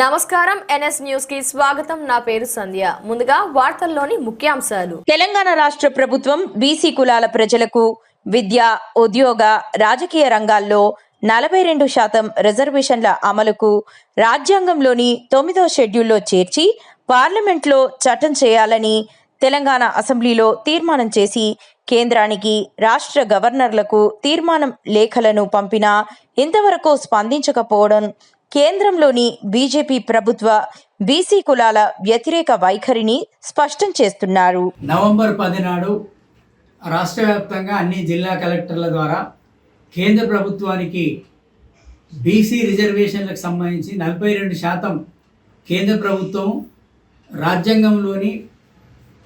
నమస్కారం ఎన్ఎస్ న్యూస్కి స్వాగతం. నా పేరు సంధ్య. ముందుగా వార్తల్లోని ముఖ్యాంశాలు. తెలంగాణ రాష్ట్ర ప్రభుత్వం బీసీ కులాల ప్రజలకు విద్య ఉద్యోగ రాజకీయ రంగాల్లో నలభై రెండు శాతం రిజర్వేషన్ల అమలుకు రాజ్యాంగంలోని తొమ్మిదో షెడ్యూల్లో చేర్చి పార్లమెంట్లో చట్టం చేయాలని తెలంగాణ అసెంబ్లీలో తీర్మానం చేసి కేంద్రానికి రాష్ట్ర గవర్నర్లకు తీర్మానం లేఖలను పంపినా ఇంతవరకు స్పందించకపోవడం కేంద్రంలోని బీజేపీ ప్రభుత్వ బీసీ కులాల వ్యతిరేక వైఖరిని స్పష్టం చేస్తున్నారు. నవంబర్ పది నాడు రాష్ట్ర వ్యాప్తంగా అన్ని జిల్లా కలెక్టర్ల ద్వారా కేంద్ర ప్రభుత్వానికి బీసీ రిజర్వేషన్లకు సంబంధించి నలభై రెండు శాతం కేంద్ర ప్రభుత్వం రాజ్యాంగంలోని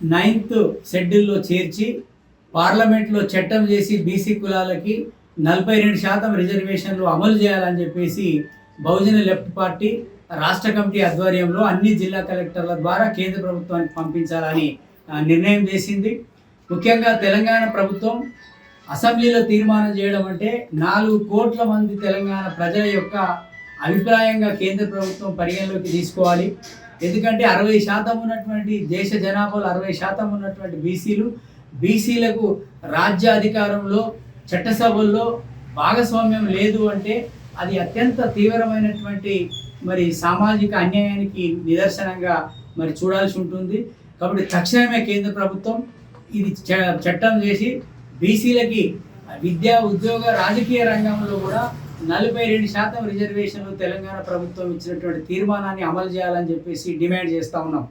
నైన్త్ షెడ్యూల్లో చేర్చి పార్లమెంట్లో చట్టం చేసి బీసీ కులాలకి నలభై రెండు శాతం రిజర్వేషన్లు అమలు చేయాలని చెప్పేసి బహుజన లెఫ్ట్ పార్టీ రాష్ట్ర కమిటీ ఆధ్వర్యంలో అన్ని జిల్లా కలెక్టర్ల ద్వారా కేంద్ర ప్రభుత్వానికి పంపించాలని నిర్ణయం చేసింది. ముఖ్యంగా తెలంగాణ ప్రభుత్వం అసెంబ్లీలో తీర్మానం చేయడం అంటే నాలుగు కోట్ల మంది తెలంగాణ ప్రజల యొక్క అభిప్రాయంగా కేంద్ర ప్రభుత్వం పరిగణలోకి తీసుకోవాలి. ఎందుకంటే అరవై శాతం ఉన్నటువంటి దేశ జనాభాలో అరవై శాతం ఉన్నటువంటి బీసీలు బీసీలకు రాజ్య అధికారంలో చట్టసభల్లో భాగస్వామ్యం లేదు అంటే అది అత్యంత తీవ్రమైనటువంటి మరి సామాజిక అన్యాయానికి నిదర్శనంగా మరి చూడాల్సి ఉంటుంది. కాబట్టి తక్షణమే కేంద్ర ప్రభుత్వం ఇది చ- చట్టం చేసి బీసీలకి విద్యా ఉద్యోగ రాజకీయ రంగంలో కూడా నలభై రెండు శాతం రిజర్వేషన్లు తెలంగాణ ప్రభుత్వం ఇచ్చినటువంటి తీర్మానాన్ని అమలు చేయాలని చెప్పేసి డిమాండ్ చేస్తూ ఉన్నాం.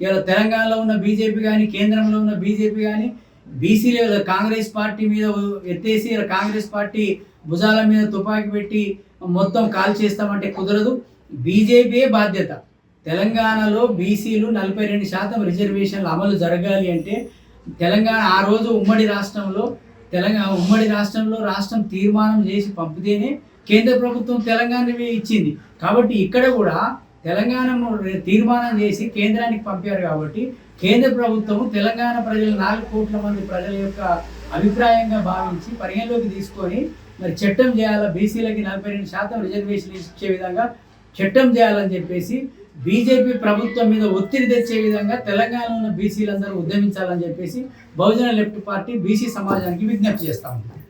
ఇలా తెలంగాణలో ఉన్న బీజేపీ కానీ కేంద్రంలో ఉన్న బీజేపీ కానీ బీసీలు కాంగ్రెస్ పార్టీ మీద ఎత్తేసి కాంగ్రెస్ పార్టీ భుజాల మీద తుపాకీ పెట్టి మొత్తం కాల్ చేస్తామంటే కుదరదు. బీజేపీయే బాధ్యత. తెలంగాణలో బీసీలు నలభై రెండు శాతం రిజర్వేషన్లు అమలు జరగాలి అంటే తెలంగాణ ఆ రోజు ఉమ్మడి రాష్ట్రంలో తెలంగాణ ఉమ్మడి రాష్ట్రంలో రాష్ట్రం తీర్మానం చేసి పంపితేనే కేంద్ర ప్రభుత్వం తెలంగాణ ఇచ్చింది. కాబట్టి ఇక్కడ కూడా తెలంగాణ తీర్మానం చేసి కేంద్రానికి పంపారు కాబట్టి కేంద్ర ప్రభుత్వం తెలంగాణ ప్రజల నాలుగు కోట్ల మంది ప్రజల యొక్క అభిప్రాయంగా భావించి పరిగణలోకి తీసుకొని మరి చట్టం చేయాలా? బీసీలకి నలభై రెండు శాతం రిజర్వేషన్ ఇచ్చే విధంగా చట్టం చేయాలని చెప్పేసి బీజేపీ ప్రభుత్వం మీద ఒత్తిడి తెచ్చే విధంగా తెలంగాణలో ఉన్న బీసీలందరూ ఉద్యమించాలని చెప్పేసి బహుజన లెఫ్ట్ పార్టీ బీసీ సమాజానికి విజ్ఞప్తి చేస్తా ఉంది.